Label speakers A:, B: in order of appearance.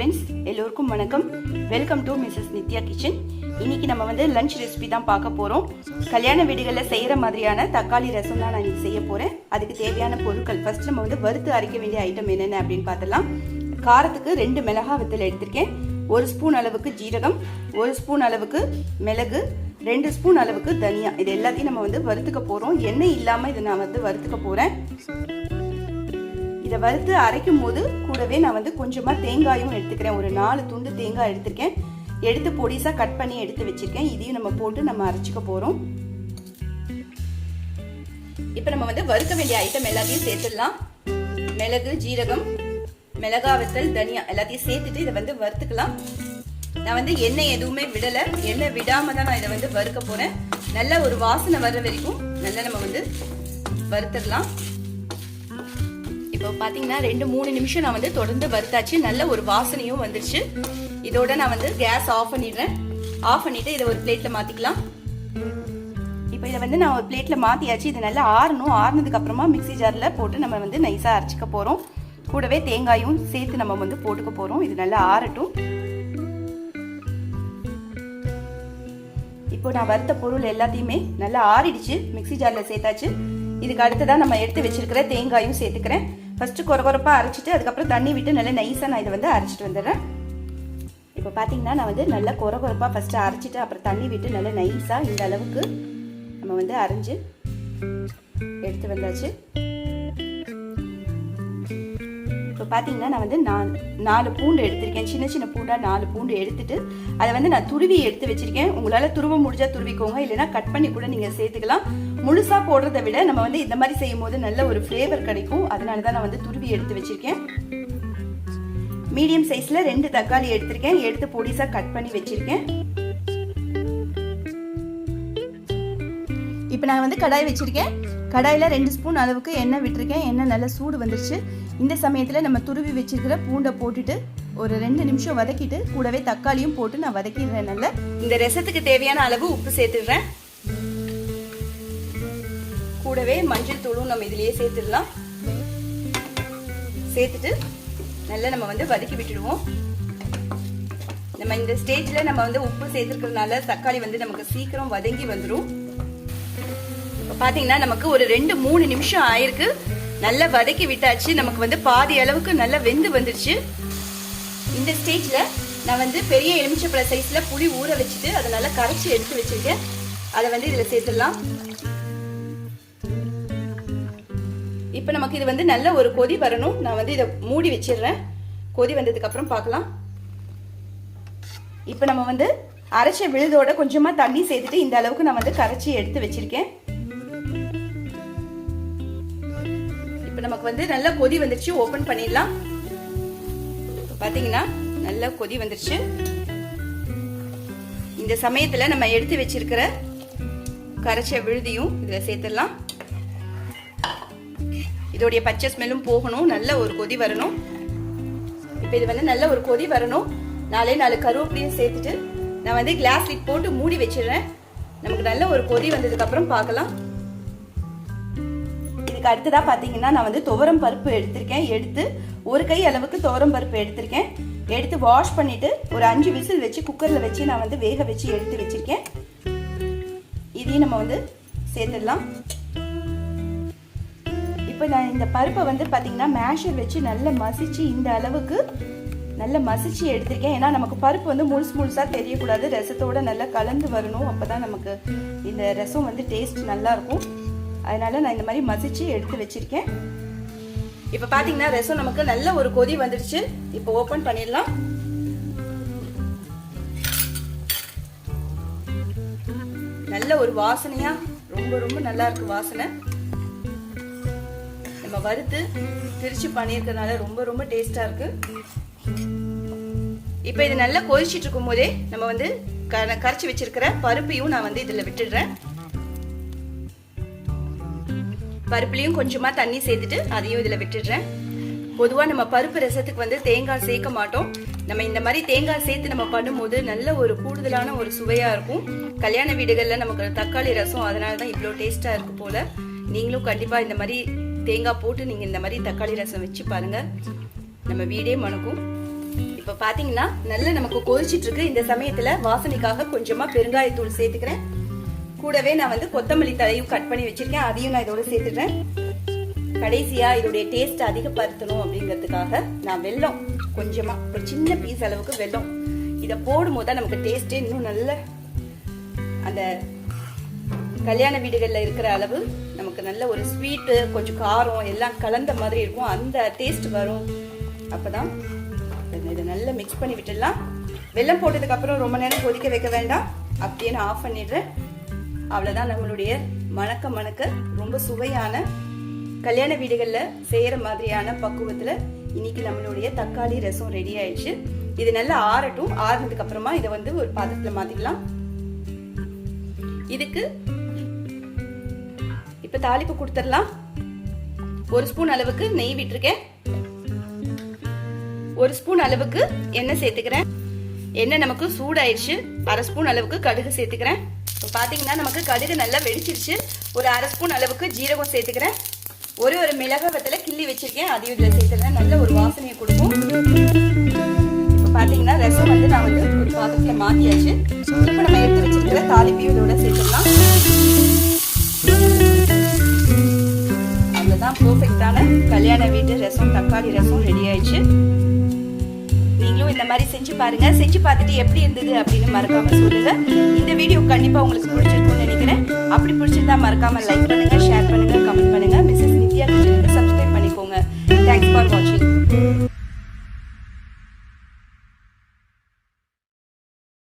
A: Friends எல்லோருக்கும் வணக்கம். Welcome to Mrs Nithya kitchen இன்னைக்கு நம்ம வந்து லஞ்ச் ரெசிபி தான் பார்க்க போகிறோம் கல்யாண வீடுகளில் செய்கிற மாதிரியான தக்காளி ரசம் தான் நான் இன்னைக்கு செய்ய போகிறேன் அதுக்கு தேவையான பொருட்கள் ஃபர்ஸ்ட் நம்ம வந்து வறுத்து அரைக்க வேண்டிய ஐட்டம் என்னென்ன அப்படின்னு பார்த்தலாம் காரத்துக்கு ரெண்டு மிளகா வத்தல் எடுத்திருக்கேன். ஒரு ஸ்பூன் அளவுக்கு ஜீரகம் ஒரு ஸ்பூன் அளவுக்கு மிளகு ரெண்டு ஸ்பூன் அளவுக்கு தனியா. இது எல்லாத்தையும் நம்ம வந்து வறுத்துக்க போகிறோம் எண்ணெய் இல்லாமல் இதை நான் வந்து வறுத்துக்க போகிறேன் இதை வறுத்து அரைக்கும் போது கூடவே நான் வந்து கொஞ்சமாக தேங்காயும் எடுத்துக்கிறேன். ஒரு நாலு துண்டு தேங்காய் எடுத்திருக்கேன். எடுத்து பொடிசாக கட் பண்ணி எடுத்து வச்சிருக்கேன். இதையும் நம்ம போட்டு நம்ம அரைச்சிக்க போகிறோம் இப்போ நம்ம வந்து வறுக்க வேண்டிய ஐட்டம் எல்லாத்தையும் சேர்த்துடலாம். மிளகு ஜீரகம் மிளகா வத்தல் தனியா எல்லாத்தையும் சேர்த்துட்டு இதை வந்து வறுத்துக்கலாம். நான் வந்து எண்ணெய் எதுவுமே விடலை. எண்ணெய் விடாமல் தான் நான் இதை வந்து வறுக்க போகிறேன் நல்ல ஒரு வாசனை வர்ற வரைக்கும் நல்லா நம்ம வந்து வறுத்துடலாம். இப்போ பார்த்தீங்கன்னா ரெண்டு மூணு நிமிஷம் நான் வந்து தொடர்ந்து வறுத்தாச்சு. நல்ல ஒரு வாசனையும் வந்துருச்சு. இதோட நான் வந்து கேஸ் ஆஃப் பண்ணிடுறேன். ஆஃப் பண்ணிட்டு இதை ஒரு பிளேட்டில் மாற்றிக்கலாம் இப்போ இதை வந்து நான் ஒரு பிளேட்டில் மாற்றியாச்சு இது நல்லா ஆறணும். ஆறுனதுக்கு அப்புறமா மிக்சி ஜாரில் போட்டு நம்ம வந்து நைஸாக அரைச்சிக்க போகிறோம் கூடவே தேங்காயும் சேர்த்து நம்ம வந்து போட்டுக்க போகிறோம் இது நல்லா ஆறட்டும். இப்போ நான் வறுத்த பொருள் எல்லாத்தையுமே நல்லா ஆறிடுச்சு. மிக்சி ஜாரில் சேர்த்தாச்சு. இதுக்கு அடுத்ததான் நம்ம எடுத்து வச்சிருக்கிற தேங்காயும் சேர்த்துக்கிறேன். ஃபஸ்ட்டு குறகுறப்பாக அரைச்சிட்டு அதுக்கப்புறம் தண்ணி விட்டு நல்லா நைஸாக நான் இதை வந்து அரைச்சிட்டு வந்துடுறேன். இப்போ பார்த்தீங்கன்னா நான் வந்து நல்லா குறகுறப்பாக ஃபஸ்ட்டு அரைச்சிட்டு அப்புறம் தண்ணி விட்டு நல்லா நைஸாக இந்த அளவுக்கு நம்ம வந்து அரைஞ்சு எடுத்து வந்தாச்சு. பார்த்தீங்கன்னா நான் வந்து நான் நாலு பூண்டு எடுத்திருக்கேன். சின்ன சின்ன பூண்டாக நாலு பூண்டு எடுத்துட்டு அதை வந்து நான் துருவி எடுத்து வச்சிருக்கேன். உங்களால் துருவ முடிஞ்சால் துருவிக்கோங்க. இல்லைன்னா கட் பண்ணி கூட நீங்கள் சேர்த்துக்கலாம். முழுசாக போடுறத விட நம்ம வந்து இந்த மாதிரி செய்யும் போது நல்ல ஒரு ஃப்ளேவர் கிடைக்கும். அதனால தான் நான் வந்து துருவி எடுத்து வச்சிருக்கேன். மீடியம் சைஸில் ரெண்டு தக்காளி எடுத்திருக்கேன். எடுத்து பொடிசாக கட் பண்ணி வச்சிருக்கேன். இப்போ நான் வந்து கடாய் வச்சிருக்கேன். கடாயில் ரெண்டு ஸ்பூன் அளவுக்கு எண்ணெய் விட்டுருக்கேன். எண்ணெய் நல்லா சூடு வந்துருச்சு. இந்த சமயத்தில் நம்ம துருவி வச்சிருக்கிற பூண்டை போட்டுட்டு ஒரு ரெண்டு நிமிஷம் வதக்கிட்டு கூடவே தக்காளியும் போட்டு நான் வதக்கிடுறேன் நல்லா. இந்த ரசத்துக்கு தேவையான அளவு உப்பு சேர்த்துடுறேன். கூடவே மஞ்சள் தூளும் நம்ம இதுலயே சேர்த்துடலாம். சேர்த்துட்டு நல்லா நம்ம வந்து வதக்கி விட்டுடுவோம். நம்ம இந்த ஸ்டேஜில் நம்ம வந்து உப்பு சேர்த்துருக்கிறதுனால தக்காளி வந்து நமக்கு சீக்கிரம் வதங்கி வந்துடும் இப்போ பார்த்தீங்கன்னா நமக்கு ஒரு ரெண்டு மூணு நிமிஷம் ஆயிருக்கு. நல்லா வதக்கி விட்டாச்சு. நமக்கு வந்து பாதி அளவுக்கு நல்லா வெந்து வந்துருச்சு. இந்த ஸ்டேஜில் நான் வந்து பெரிய எலுமிச்சப்பழ சைஸில் புளி ஊற வச்சுட்டு அதை நல்லா கரைச்சி எடுத்து வச்சிருக்கேன். அதை வந்து இதில் சேர்த்துடலாம். இப்போ நமக்கு இது வந்து நல்ல ஒரு கொதி வரணும். நான் வந்து இதை மூடி வச்சிடுறேன். கொதி வந்ததுக்கு அப்புறம் பார்க்கலாம். இப்போ நம்ம வந்து அரைச்ச விழுதோட கொஞ்சமாக தண்ணி சேர்த்துட்டு இந்த அளவுக்கு நான் வந்து கரைச்சி எடுத்து வச்சிருக்கேன். இப்போ நமக்கு வந்து நல்ல கொதி வந்துருச்சு ஓப்பன் பண்ணிடலாம். பார்த்தீங்கன்னா நல்ல கொதி வந்துருச்சு. இந்த சமயத்தில் நம்ம எடுத்து வச்சிருக்கிற கரைச்ச விழுதியும் இதில் சேர்த்துடலாம். இதோடைய பச்சை ஸ்மெல்லும் போகணும் நல்ல ஒரு கொதி வரணும். இப்போ இது வந்து நல்ல ஒரு கொதி வரணும். நாலே நாலு கருவேப்பிலையும் சேர்த்துட்டு நான் வந்து கிளாஸ் லிட் போட்டு மூடி வச்சிடுறேன். நமக்கு நல்ல ஒரு கொதி வந்ததுக்கு அப்புறம் பார்க்கலாம். இதுக்கு அடுத்ததாக பார்த்தீங்கன்னா நான் வந்து துவரம் பருப்பு எடுத்திருக்கேன். எடுத்து ஒரு கை அளவுக்கு துவரம் பருப்பு எடுத்திருக்கேன். எடுத்து வாஷ் பண்ணிவிட்டு ஒரு அஞ்சு விசில் வச்சு குக்கரில் வச்சு நான் வந்து வேக வச்சு எடுத்து வச்சிருக்கேன். இதையும் நம்ம வந்து சேர்த்துடலாம். இப்போ நான் இந்த பருப்பை வந்து பார்த்தீங்கன்னா மேஷர் வச்சு நல்லா மசிச்சு இந்த அளவுக்கு நல்லா மசிச்சு எடுத்திருக்கேன். ஏன்னா நமக்கு பருப்பு வந்து முழுசு முழுசாக தெரியக்கூடாது. ரசத்தோடு நல்லா கலந்து வரணும். அப்போ தான் நமக்கு இந்த ரசம் வந்து டேஸ்ட் நல்லாயிருக்கும் அதனால நான் இந்த மாதிரி மசிச்சு எடுத்து வச்சிருக்கேன். இப்போ பார்த்தீங்கன்னா ரசம் நமக்கு நல்ல ஒரு கொதி வந்துடுச்சு. இப்போ ஓப்பன் பண்ணிடலாம். நல்ல ஒரு வாசனையா ரொம்ப ரொம்ப நல்லா இருக்கு வாசனை. நம்ம வறுத்து திருச்சி பண்ணியிருக்கிறதுனால ரொம்ப ரொம்ப டேஸ்டா இருக்கு. இப்போ இது நல்லா கொதிச்சிட்டு இருக்கும் போதே நம்ம வந்து கரைச்சி வச்சிருக்கிற பருப்பையும் நான் வந்து இதில் விட்டுடுறேன். பருப்புலையும் கொஞ்சமாக தண்ணி சேர்த்துட்டு அதையும் இதில் விட்டுடுறேன். பொதுவாக நம்ம பருப்பு ரசத்துக்கு வந்து தேங்காய் சேர்க்க மாட்டோம். நம்ம இந்த மாதிரி தேங்காய் சேர்த்து நம்ம பண்ணும்போது நல்ல ஒரு கூடுதலான ஒரு சுவையாக இருக்கும். கல்யாண வீடுகளில் நமக்கு தக்காளி ரசம் அதனால தான் இவ்வளோ டேஸ்ட்டாக இருக்கு போல். நீங்களும் கண்டிப்பாக இந்த மாதிரி தேங்காய் போட்டு நீங்கள் இந்த மாதிரி தக்காளி ரசம் வச்சு பாருங்கள் நம்ம வீடே மணக்கும். இப்போ பார்த்தீங்கன்னா நல்லா நமக்கு கொதிச்சிட்ருக்கு இந்த சமயத்தில் வாசனைக்காக கொஞ்சமாக பெருங்காயத்தூள் சேர்த்துக்கிறேன். கூடவே நான் வந்து கொத்தமல்லி தலையும் கட் பண்ணி வச்சிருக்கேன். அதையும் நான் இதோட சேர்த்துட்டேன் கடைசியா இதோடைய டேஸ்ட் அதிகப்படுத்தணும் அப்படிங்கிறதுக்காக நான் வெல்லம் கொஞ்சமா ஒரு சின்ன பீஸ் அளவுக்கு வெல்லம். இதை போடும் போது நமக்கு டேஸ்டே இன்னும் நல்ல அந்த கல்யாண வீடுகளில் இருக்கிற அளவு நமக்கு நல்ல ஒரு ஸ்வீட்டு கொஞ்சம் காரம் எல்லாம் கலந்த மாதிரி இருக்கும். அந்த டேஸ்ட் வரும். அப்பதான் இதை நல்லா மிக்ஸ் பண்ணி விட்டுடலாம். வெல்லம் போட்டதுக்கு அப்புறம் ரொம்ப நேரம் கொதிக்க வைக்க வேண்டாம். அப்படியே நான் ஆஃப் பண்ணிடுறேன். அவ்வளோதான் நம்மளுடைய மணக்க மணக்க ரொம்ப சுவையான கல்யாண வீடுகளில் செய்கிற மாதிரியான பக்குவத்தில் இன்னைக்கு நம்மளுடைய தக்காளி ரசம் ரெடி ஆயிடுச்சு. இது நல்லா ஆறட்டும். ஆறுனதுக்கு அப்புறமா இதை வந்து ஒரு பாத்திரத்தில் மாற்றிக்கலாம் இதுக்கு இப்போ தாளிப்பு கொடுத்துடலாம். ஒரு ஸ்பூன் அளவுக்கு நெய் விட்டுருக்கேன். ஒரு ஸ்பூன் அளவுக்கு எண்ணெய் சேர்த்துக்கிறேன். எண்ணெய் நமக்கு சூடாயிடுச்சு. அரை ஸ்பூன் அளவுக்கு கடுகு சேர்த்துக்கிறேன். இப்போ பார்த்தீங்கன்னா நமக்கு கடுகு நல்லா வெடிச்சிருச்சு. ஒரு அரை ஸ்பூன் அளவுக்கு ஜீரகம் சேர்த்துக்கிறேன். ஒரு ஒரு மிளகா வத்தில் கிள்ளி வச்சிருக்கேன். அதையும் இதில் சேர்த்துக்கிறேன். நல்ல ஒரு வாசனையை கொடுக்கும். இப்போ பார்த்தீங்கன்னா ரசம் வந்து நான் வந்து ஒரு பாத்திரத்தில் மாற்றியாச்சு இப்போ நம்ம எடுத்து வச்சிருக்கிற தாளிப்பையும் இதோட சேர்த்துக்கலாம். அவ்வளோதான் பர்ஃபெக்டான கல்யாண வீட்டு ரசம் தக்காளி ரசம் ரெடி ஆயிடுச்சு. இந்த மாதிரி செஞ்சு பாருங்க. செஞ்சு பார்த்துட்டு எப்படி இருந்தது அப்படின்னு மறக்காம சொல்லுங்கள் இந்த வீடியோ கண்டிப்பா உங்களுக்கு பிடிச்சிருக்கும்னு நினைக்கிறேன். அப்படி பிடிச்சிருந்தா மறக்காம லைக் பண்ணுங்கள் ஷேர் பண்ணுங்க கமெண்ட் பண்ணுங்க. மிஸ்ஸஸ் நித்யா கிச்சனுக்கு சப்ஸ்கிரைப் பண்ணிக்கோங்க. தேங்க்ஸ் ஃபார் வாட்சிங்